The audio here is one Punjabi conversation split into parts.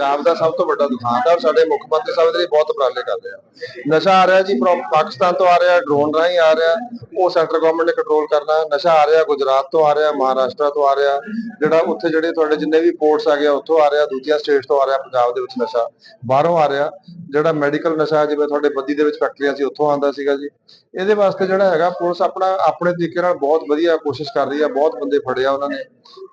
ਪੰਜਾਬ ਦਾ ਸਭ ਤੋਂ ਵੱਡਾ ਦੁਕਾਨਦਾਰ ਸਾਡੇ ਮੁੱਖ ਮੰਤਰੀ ਸਾਹਿਬ ਦੇ ਲਈ ਬਹੁਤ ਉਪਰਾਲੇ ਕਰ ਰਹੇ। ਨਸ਼ਾ ਆ ਰਿਹਾ ਜੀ ਪਾਕਿਸਤਾਨ ਤੋਂ ਆ ਰਿਹਾ ਡਰੋਨ ਰਾਹੀਂ ਆ ਰਿਹਾ, ਉਹ ਸੈਂਟਰ ਗਵਰਨਮੈਂਟ ਨੇ ਕੰਟਰੋਲ ਕਰਨਾ। ਨਸ਼ਾ ਆ ਰਿਹਾ, ਗੁਜਰਾਤ ਤੋਂ ਆ ਰਿਹਾ, ਮਹਾਰਾਸ਼ਟਰ ਤੋਂ ਆ ਰਿਹਾ, ਜਿਹੜਾ ਉੱਥੇ ਜਿਹੜੇ ਤੁਹਾਡੇ ਜਿੰਨੇ ਵੀ ਪੋਰਟਸ ਆ ਗਏ ਉੱਥੋਂ ਆ ਰਿਹਾ, ਦੂਜੀਆਂ ਸਟੇਟਸ ਤੋਂ ਆ ਰਿਹਾ, ਪੰਜਾਬ ਦੇ ਵਿੱਚ ਨਸ਼ਾ, ਬਾਹਰੋਂ ਆ ਰਿਹਾ। ਜਿਹੜਾ ਮੈਡੀਕਲ ਨਸ਼ਾ ਜਿਵੇਂ ਤੁਹਾਡੇ ਬੱਦੀ ਦੇ ਵਿੱਚ ਫੈਕਟਰੀਆਂ ਸੀ, ਉੱਥੋਂ ਆਉਂਦਾ ਸੀਗਾ ਜੀ। ਇਹਦੇ ਵਾਸਤੇ ਜਿਹੜਾ ਹੈਗਾ, ਪੁਲਿਸ ਆਪਣਾ, ਆਪਣੇ ਤਰੀਕੇ ਨਾਲ ਬਹੁਤ ਵਧੀਆ ਕੋਸ਼ਿਸ਼ ਕਰ ਰਹੀ ਹੈ ਬਹੁਤ ਬੰਦੇ ਫੜਿਆ ਉਹਨਾਂ ਨੇ।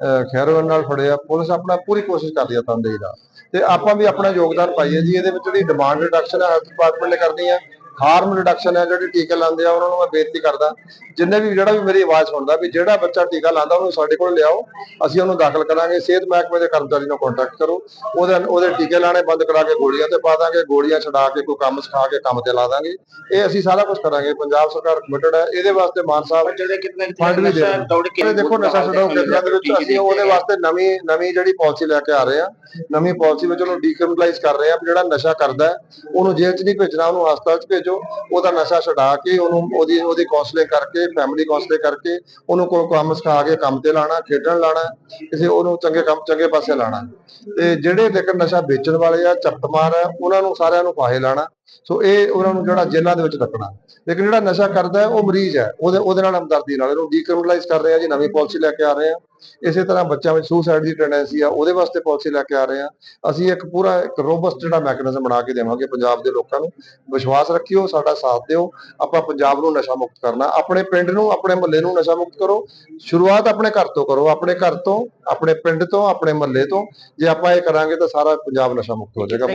ਅਹ ਖੈਰੋਂ ਨਾਲ ਫੜਿਆ ਪੁਲਿਸ ਆਪਣਾ ਪੂਰੀ ਕੋਸ਼ਿਸ਼ ਕਰ ਰਹੀ ਹੈ ਤੰਦੇਹੀ ਦਾ ਤੇ ਆਪਾਂ ਵੀ ਆਪਣਾ ਯੋਗਦਾਨ ਪਾਈਏ ਜੀ, ਇਹਦੇ ਵਿੱਚ ਜਿਹੜੀ ਡਿਮਾਂਡ ਰਿਡਕਸ਼ਨ ਹੈ ਹੈਲਥ ਡਿਪਾਰਟਮੈਂਟ ਨੇ ਕਰਨੀ ਹੈ ਹਾਰਮ ਰਿਡਕਸ਼ਨ ਹੈ ਜਿਹੜੇ ਟੀਕੇ ਲਾਉਂਦੇ ਆ ਉਹਨਾਂ ਨੂੰ ਮੈਂ ਬੇਨਤੀ ਕਰਦਾ ਜਿੰਨੇ ਵੀ ਜਿਹੜਾ ਵੀ ਮੇਰੀ ਆਵਾਜ਼ ਸੁਣਦਾ ਵੀ ਜਿਹੜਾ ਬੱਚਾ ਟੀਕਾ ਲਾਉਂਦਾ ਉਹਨੂੰ ਸਾਡੇ ਕੋਲ ਲਿਆਓ ਅਸੀਂ ਉਹਨੂੰ ਦਾਖਲ ਕਰਾਂਗੇ ਸਿਹਤ ਮਹਿਕਮੇ ਦੇ ਕਰਮਚਾਰੀ ਨਾਲ ਕੰਟੈਕਟ ਕਰੋ ਉਹਦੇ ਉਹਦੇ ਟੀਕੇ ਲਾਣੇ ਬੰਦ ਕਰਾ ਕੇ ਗੋਲੀਆਂ ਤੇ ਪਾ ਦਾਂਗੇ ਗੋਲੀਆਂ ਛਡਾ ਕੇ ਕੋਈ ਕੰਮ ਸਿਖਾ ਕੇ ਕੰਮ ਤੇ ਲਾ ਦਾਂਗੇ ਇਹ ਅਸੀਂ ਸਾਰਾ ਕੁਝ ਕਰਾਂਗੇ ਪੰਜਾਬ ਸਰਕਾਰ ਕਮਿਟਡ ਹੈ ਇਹਦੇ ਵਾਸਤੇ ਮਾਨ ਸਾਹਿਬ ਜਿਹੜੇ ਕਿਤਨੇ ਫੰਡ ਵੀ ਦੇ ਦੌੜ ਕੇ ਦੇਖੋ ਨਸ਼ਾ ਛਡਾਓ ਕੇਂਦਰਾਂ ਦੇ ਵਿੱਚ ਅਸੀਂ ਉਹਦੇ ਵਾਸਤੇ ਨਵੀਂ ਨਵੀਂ ਜਿਹੜੀ ਪਾਲਿਸੀ ਲੈ ਕੇ ਆ ਰਹੇ ਆ ਨਵੀਂ ਪਾਲਿਸੀ ਵਿੱਚ ਉਹਨੂੰ ਡੀਕ੍ਰਿਮੀਨਲਾਈਜ਼ ਕਰ ਰਹੇ ਆ ਜਿਹੜਾ ਨਸ਼ਾ ਕਰਦਾ ਉਹਨੂੰ ਜੇਲ੍ਹ 'ਚ ਨਹੀਂ ਭੇਜਣਾ ਉਹਨੂੰ ਹਸਪਤਾਲ 'ਚ ਭੇਜੋ। ਉਹਦਾ ਨਸ਼ਾ ਛਡਾ ਕੇ ਉਹਨੂੰ ਉਹਦੀ ਉਹਦੀ ਕਾਉਂਸਲਿੰਗ ਕਰਕੇ ਫੈਮਿਲੀ ਕਾਉਂਸਲਿੰਗ ਕਰਕੇ ਉਹਨੂੰ ਕੋਈ ਕੰਮ ਸਿਖਾ ਕੇ ਕੰਮ ਤੇ ਲਾਣਾ, ਖੇਡਣ ਲਾਣਾ, ਕਿਸੇ ਉਹਨੂੰ ਚੰਗੇ ਕੰਮ ਚੰਗੇ ਪਾਸੇ ਲਾਣਾ। ਤੇ ਜਿਹੜੇ ਲੇਕਿਨ ਨਸ਼ਾ ਵੇਚਣ ਵਾਲੇ ਆ ਚੱਪਮਾਰ ਆ, ਉਹਨਾਂ ਨੂੰ ਸਾਰਿਆਂ ਨੂੰ ਫਾਹੇ ਲਾਣਾ। ਸੋ ਇਹ ਉਹਨਾਂ ਨੂੰ ਜਿਹੜਾ ਜੇਲ੍ਹਾਂ ਦੇ ਵਿੱਚ ਰੱਖਣਾ ਲੇਕਿਨ ਜਿਹੜਾ ਨਸ਼ਾ ਕਰਦਾ ਹੈ, ਉਹ ਮਰੀਜ਼ ਹੈ। ਉਹਦੇ ਉਹਦੇ ਨਾਲ ਹਮਦਰਦੀ ਨਾਲ। ਇਹਨੂੰ ਡੀਕ੍ਰਿਮੀਨਲਾਈਜ਼ ਕਰ ਰਹੇ ਆ ਜੀ, ਨਵੀਂ ਪਾਲਿਸੀ ਲੈ ਕੇ ਆ ਰਹੇ ਆ। ਇਸੇ ਤਰ੍ਹਾਂ ਬੱਚਿਆਂ ਵਿੱਚ ਸੁਸਾਈਡ ਦੀ ਟੈਂਡੈਂਸੀ ਆ, ਉਹਦੇ ਵਾਸਤੇ ਪਾਲਿਸੀ ਲੈ ਕੇ ਆ ਰਹੇ ਆ। ਅਸੀਂ ਇੱਕ ਪੂਰਾ ਇੱਕ ਰੋਬਸਟ ਜਿਹੜਾ ਮੈਕੈਨਿਜ਼ਮ ਬਣਾ ਕੇ ਦੇਵਾਂਗੇ ਪੰਜਾਬ ਦੇ ਲੋਕਾਂ ਨੂੰ। ਵਿਸ਼ਵਾਸ ਰੱਖਿਓ, ਸਾਡਾ ਸਾਥ ਦਿਓ। ਆਪਾਂ ਪੰਜਾਬ ਨੂੰ ਨਸ਼ਾ ਮੁਕਤ ਕਰਨਾ। ਆਪਣੇ ਪਿੰਡ ਨੂੰ, ਆਪਣੇ ਮਹੱਲੇ ਨੂੰ ਨਸ਼ਾ ਮੁਕਤ ਕਰੋ। ਸ਼ੁਰੂਆਤ ਆਪਣੇ ਘਰ ਤੋਂ ਕਰੋ। ਆਪਣੇ ਘਰ ਤੋਂ, ਆਪਣੇ ਪਿੰਡ ਤੋਂ, ਆਪਣੇ ਮਹੱਲੇ ਤੋਂ। ਜੇ ਆਪਾਂ ਇਹ ਕਰਾਂਗੇ ਤਾਂ ਸਾਰਾ ਪੰਜਾਬ ਨਸ਼ਾ ਮੁਕਤ ਹੋ ਜਾਏਗਾ।